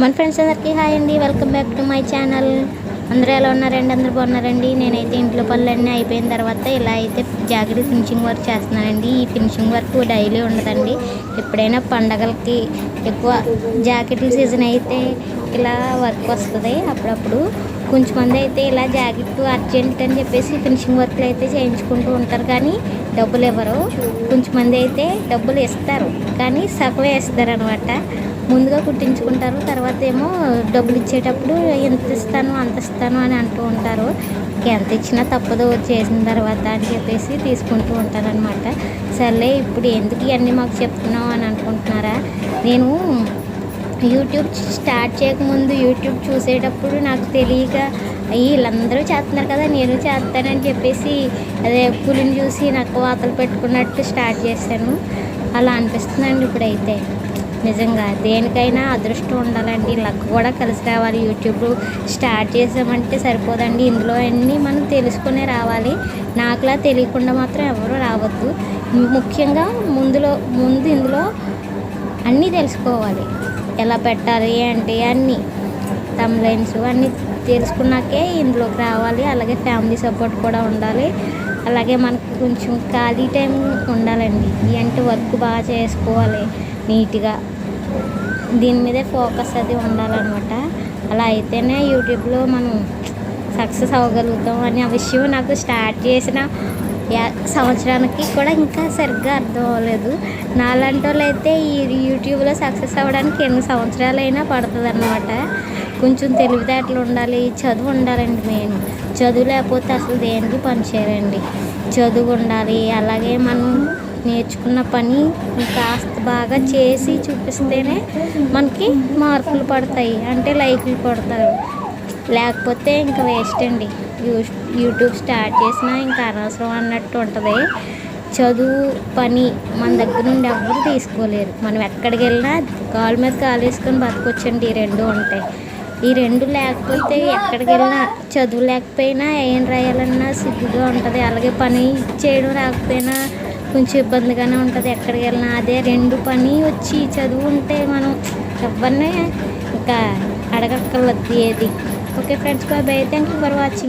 మన ఫ్రెండ్స్ అందరికీ హాయ్ అండి. Welcome back to my channel అందరూ ఎలా ఉన్నారండి? అందరూ బాగున్నారండి? నేనైతే ఇంట్లో పనులన్నీ అయిపోయిన తర్వాత ఇలా అయితే జాకెట్ ఫినిషింగ్ వర్క్ చేస్తున్నానండి. ఈ ఫినిషింగ్ వర్క్ డైలీ ఉండదండి. ఎప్పుడైనా పండగలకి ఎక్కువ జాకెట్ల సీజన్ అయితే ఇలా వర్క్ వస్తుంది. అప్పుడప్పుడు కొంచెం మంది అయితే ఇలా జాకెట్ అర్జెంట్ అని చెప్పేసి ఫినిషింగ్ వర్క్లు అయితే చేయించుకుంటూ ఉంటారు. కానీ డబ్బులు ఇవ్వరు కొంచెం మంది అయితే డబ్బులు ఇస్తారు. కానీ సగమే ఇస్తారు అనమాట ముందుగా కుట్టించుకుంటారు. తర్వాత ఏమో డబ్బులు ఇచ్చేటప్పుడు ఎంత ఇస్తాను అంత ఇస్తాను అని అంటూ ఉంటారు. ఎంత ఇచ్చినా తప్పదు. చేసిన తర్వాత అని చెప్పేసి తీసుకుంటూ ఉంటారనమాట సర్లే ఇప్పుడు ఎందుకు ఇవన్నీ మాకు చెప్తున్నావు అని అనుకుంటున్నారా? నేను యూట్యూబ్ స్టార్ట్ చేయకముందు యూట్యూబ్ చూసేటప్పుడు నాకు తెలియక వీళ్ళందరూ చేస్తున్నారు కదా నేను చేస్తానని చెప్పేసి అదే పులిని చూసి నాకు వాతలు పెట్టుకున్నట్టు స్టార్ట్ చేశాను. అలా అనిపిస్తుందండి ఇప్పుడైతే. నిజంగా దేనికైనా అదృష్టం ఉండాలండి. లక్ కూడా కలిసి రావాలి. యూట్యూబ్ స్టార్ట్ చేసామంటే సరిపోదండి. ఇందులో అన్నీ మనం తెలుసుకునే రావాలి. నాకులా తెలియకుండా మాత్రం ఎవరు రావద్దు. ముఖ్యంగా ముందులో ముందు ఇందులో అన్నీ తెలుసుకోవాలి. ఎలా పెట్టాలి ఏంటి అన్నీ తమ్లైన్స్ అన్నీ తెలుసుకున్నాకే ఇందులోకి రావాలి. అలాగే ఫ్యామిలీ సపోర్ట్ కూడా ఉండాలి. అలాగే మనకు కొంచెం ఖాళీ టైం ఉండాలండి. అంటే వర్క్ బాగా చేసుకోవాలి నీట్గా. దీని మీదే ఫోకస్ అది ఉండాలన్నమాట. అలా అయితేనే యూట్యూబ్లో మనం సక్సెస్ అవ్వగలుగుతాం అనే విషయం నాకు స్టార్ట్ చేసిన సంవత్సరానికి కూడా ఇంకా సరిగ్గా అర్థం అవ్వలేదు. నాలాంటి వాళ్ళు అయితే ఈ యూట్యూబ్లో సక్సెస్ అవ్వడానికి ఎన్ని సంవత్సరాలైనా పడుతుంది అనమాట కొంచెం తెలివితేటలు ఉండాలి చదువు ఉండాలండి మెయిన్. చదువు లేకపోతే అసలు దేనికి పని చేయరండి. చదువు ఉండాలి అలాగే మనం నేర్చుకున్న పని కాస్త బాగా చేసి చూపిస్తేనే మనకి మార్కులు పడతాయి అంటే లైకులు పడతారు. లేకపోతే ఇంకా వేస్ట్ అండి. యూట్యూబ్ స్టార్ట్ చేసినా ఇంకా అనవసరం అన్నట్టు ఉంటుంది. చదువు పని మన దగ్గర నుండి ఎవరు తీసుకోలేరు. మనం ఎక్కడికి వెళ్ళినా కాలు మీద కాలు వేసుకొని బతకొచ్చండి. ఈ రెండు ఉంటాయి. ఈ రెండు లేకపోతే ఎక్కడికి వెళ్ళినా చదువు లేకపోయినా ఏం రాయాలన్నా సిగ్గుగా ఉంటుంది. అలాగే పని చేయడం రాకపోయినా కొంచెం ఇబ్బందిగానే ఉంటుంది. ఎక్కడికి వెళ్ళినా అదే రెండు పని వచ్చి చదువు ఉంటే మనం ఎవరిని ఇంకా అడగక్కర్లేదు ఏది. Okay friends bye thank you for watching